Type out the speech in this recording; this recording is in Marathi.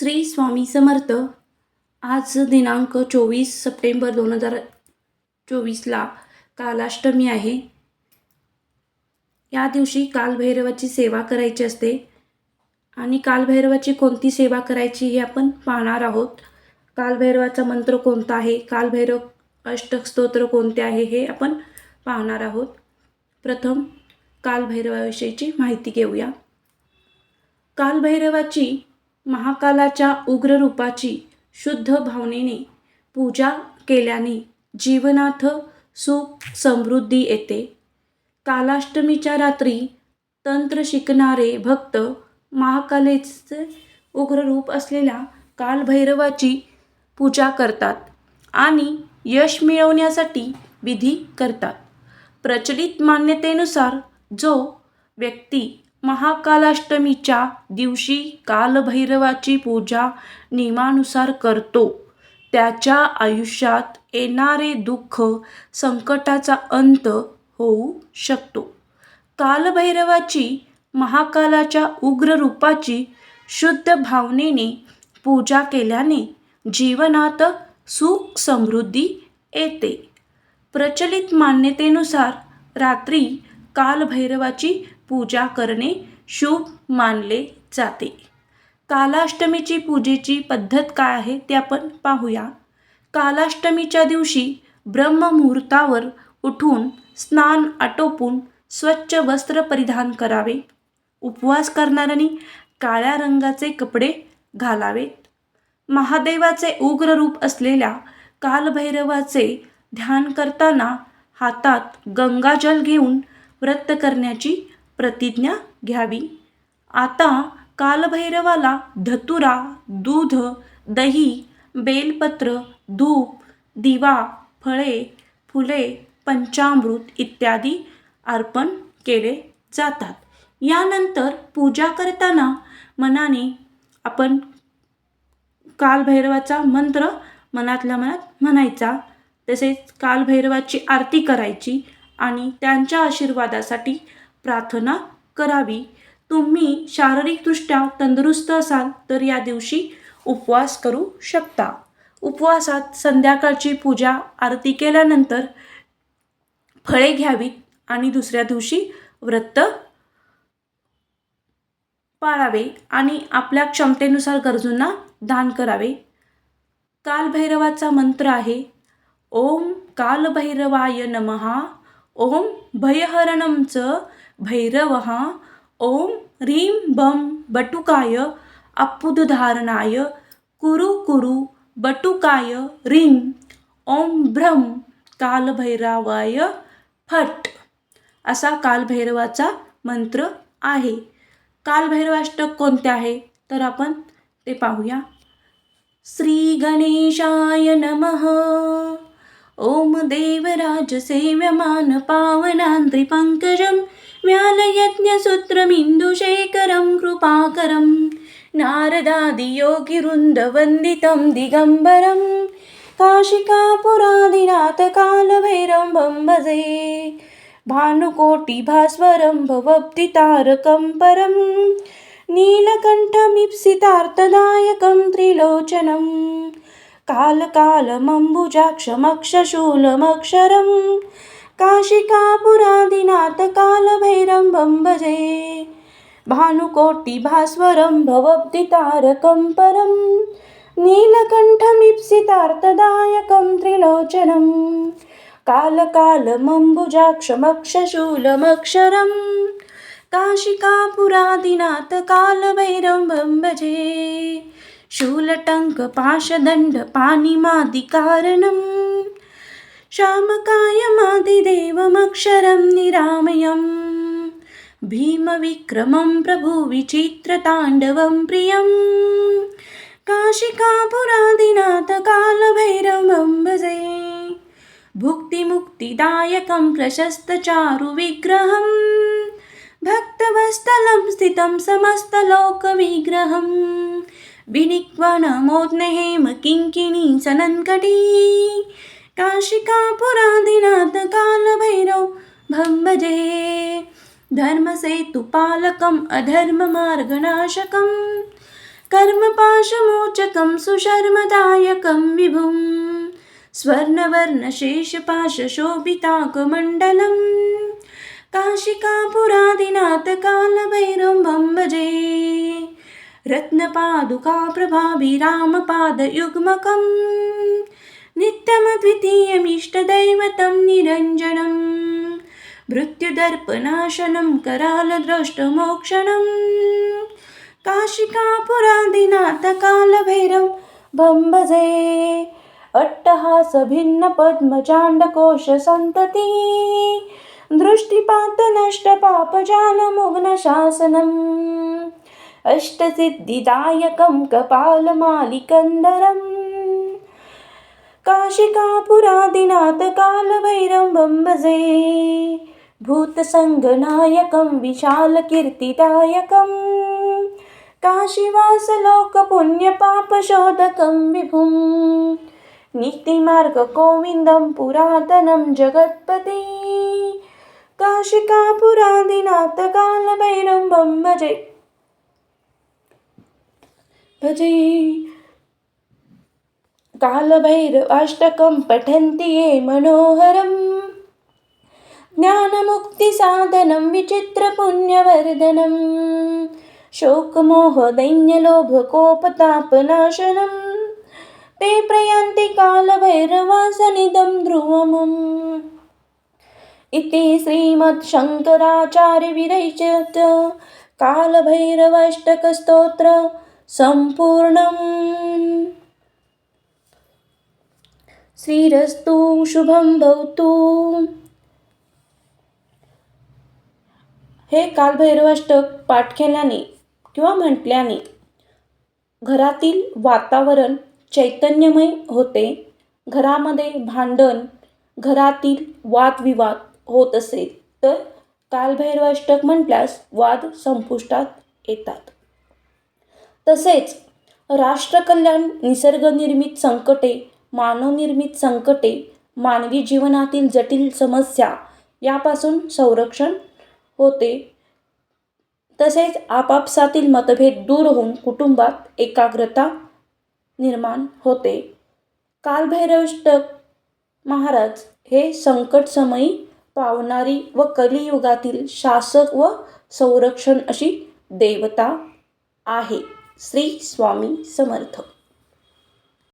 श्री स्वामी समर्थ आज दिनांक चोवीस सप्टेंबर दोन हजार चोवीसला कालाष्टमी आहे. या दिवशी कालभैरवाची सेवा करायची असते आणि कालभैरवाची कोणती सेवा करायची हे आपण पाहणार आहोत. कालभैरवाचा मंत्र कोणता आहे? कालभैरव अष्टस्तोत्र कोणते आहे हे आपण पाहणार आहोत. प्रथम कालभैरवाविषयीची माहिती घेऊया. कालभैरवाची महाकालाच्या उग्र रूपाची शुद्ध भावनेने पूजा केल्याने जीवनात सुख समृद्धी येते. कालाष्टमीच्या रात्री तंत्र शिकणारे भक्त महाकालेचे उग्र रूप असलेल्या कालभैरवाची पूजा करतात आणि यश मिळवण्यासाठी विधी करतात. प्रचलित मान्यतेनुसार जो व्यक्ती महाकालाष्टमीच्या दिवशी कालभैरवाची पूजा नियमानुसार करतो. त्याच्या आयुष्यात येणारे दुःख संकटाचा अंत होऊ शकतो. कालभैरवाची महाकालाच्या उग्र रूपाची शुद्ध भावनेने पूजा केल्याने जीवनात सुख समृद्धी येते. प्रचलित मान्यतेनुसार रात्री कालभैरवाची पूजा करणे शुभ मानले जाते. कालाष्टमीची पूजेची पद्धत काय आहे ते आपण पाहूया. कालाष्टमीच्या दिवशी ब्रह्ममुहूर्तावर उठून स्नान आटोपून स्वच्छ वस्त्र परिधान करावे. उपवास करणाऱ्यांनी काळ्या रंगाचे कपडे घालावेत महादेवाचे उग्र रूप असलेल्या कालभैरवाचे ध्यान करताना हातात गंगाजल घेऊन व्रत करण्याची प्रतिज्ञा घ्यावी. आता कालभैरवाला धतुरा दूध दही बेलपत्र धूप दिवा फळे फुले पंचामृत इत्यादी अर्पण केले जातात. यानंतर पूजा करताना मनाने आपण कालभैरवाचा मंत्र मनातल्या मनात म्हणायचा. तसेच कालभैरवाची आरती करायची आणि त्यांच्या आशीर्वादासाठी प्रार्थना करावी. तुम्ही शारीरिकदृष्ट्या तंदुरुस्त असाल तर या दिवशी उपवास करू शकता. उपवासात संध्याकाळची पूजा आरती केल्यानंतर फळे घ्यावीत आणि दुसऱ्या दिवशी व्रत पाळावे आणि आपल्या क्षमतेनुसार गरजूंना दान करावे. कालभैरवाचा मंत्र आहे ओम कालभैरवाय नमहा ओम भयहरणं च भैरवः ॐ ह्रीं बं बटुकाय अप्पुदधारणाय कुरु कुरु बटुकाय ह्रीं ॐ भ्रं कालभैरवाय फट. असा कालभैरवाचा मंत्र आहे. कालभैरवाष्टक कोणते आहे? तर आपण ते पाहूया. श्री गणेशाय नमः. ॐ देवराजसेव्यमान पावनान्त्रिपङ्कजं व्यालयज्ञसूत्रमिन्दुशेखरं कृपाकरं नारदादियोगिवृन्दवन्दितं दिगम्बरं काशिकापुरादिनाथकालभैरवं भजे भानुकोटिभास्वरं भवब्धितारकं परं नीलकण्ठमीप्सितार्थदायकं त्रिलोचनं कालकालमम्बुजाक्षमक्षशूलमक्षरं। काशिकापुरादिनाथकालभैरवं भजे। भानुकोटिभास्वरं भवब्धितारकं परं। नीलकण्ठमीप्सितार्थदायकं त्रिलोचनं। कालकालमम्बुजाक्षमक्षशूलमक्षरं। काशिकापुरादिनाथकालभैरवं भजे शूलटङ्कपाशदण्डपाणिमादिकारणं श्यामकायमादिदेवमक्षरं निरामयं भीमविक्रमं प्रभुविचित्रताण्डवं प्रियं काशिकापुरादिनाथकालभैरवं भजे। भुक्तिमुक्तिदायकं प्रशस्तचारुविग्रहं भक्तवत्सलं स्थितं समस्तलोकविग्रहं विनिक्वणमोद्नहेम किङ्किणी सनन्कटी काशिकापुरादिनाथकालभैरव भम्बजे। भजे धर्मसेतुपालकम् अधर्ममार्गनाशकं कर्मपाशमोचकं सुशर्मदायकं विभुं स्वर्णवर्णशेषपाशशोभिताकमण्डलम्। काशिकापुरादिनाथ कालभैरवं भजे रत्नपादुकाप्रभाभिरामपादयुग्मकम्। नित्यमद्वितीयमिष्टदैवतं निरञ्जनम्। मृत्युदर्पनाशनं करालद्रष्टमोक्षणं काशिकापुरादिनाथकालभैरं बम्बजे अट्टहासभिन्नपद्मचाण्डकोशसन्तती। दृष्टिपातनष्टपापजालमुग्नशासनम्। अष्टसिद्धिदायकं कपालमालिकन्दरम्। काशिकापुरादिनाथकालभैरवं भजे। भूतसङ्गनायकं विशालकीर्तिदायकम्। काशीवासलोकपुण्यपापशोधकं विभुं नीतिमार्गगोविन्दं पुरातनं जगत्पति। काशिकापुरादिनाथकालभैरवं भजे। भजे। कालभैरवाष्टकं पठन्ति ये मनोहरम्। ज्ञानमुक्तिसाधनं विचित्रपुण्यवर्धनं। शोकमोहदैन्यलोभकोपतापनाशनं। ते प्रयान्ति कालभैरवासनिदं ध्रुवमम्। इति श्रीमच्छङ्कराचार्यविरचित कालभैरवाष्टकस्तोत्र। सम्पूर्णम् श्रीरस्तु शुभं भवतु। हे कालभैरवाष्टक पाठ केल्याने किंवा म्हटल्याने घरातील वातावरण चैतन्यमय होते घरामध्ये भांडण घरातील वादविवाद होत असेल तर कालभैरवाष्टक म्हटल्यास वाद संपुष्टात येतात. तसेच राष्ट्रकल्याण निसर्गनिर्मित संकटे मानवनिर्मित संकटे मानवी जीवनातील जटिल समस्या यापासून संरक्षण होते. तसेच आपापसातील मतभेद दूर होऊन कुटुंबात एकाग्रता निर्माण होते. कालभैरवष्टक महाराज हे संकटसमयी पावणारी व कलियुगातील शासक व संरक्षण अशी देवता आहे. श्री स्वामी समर्थ.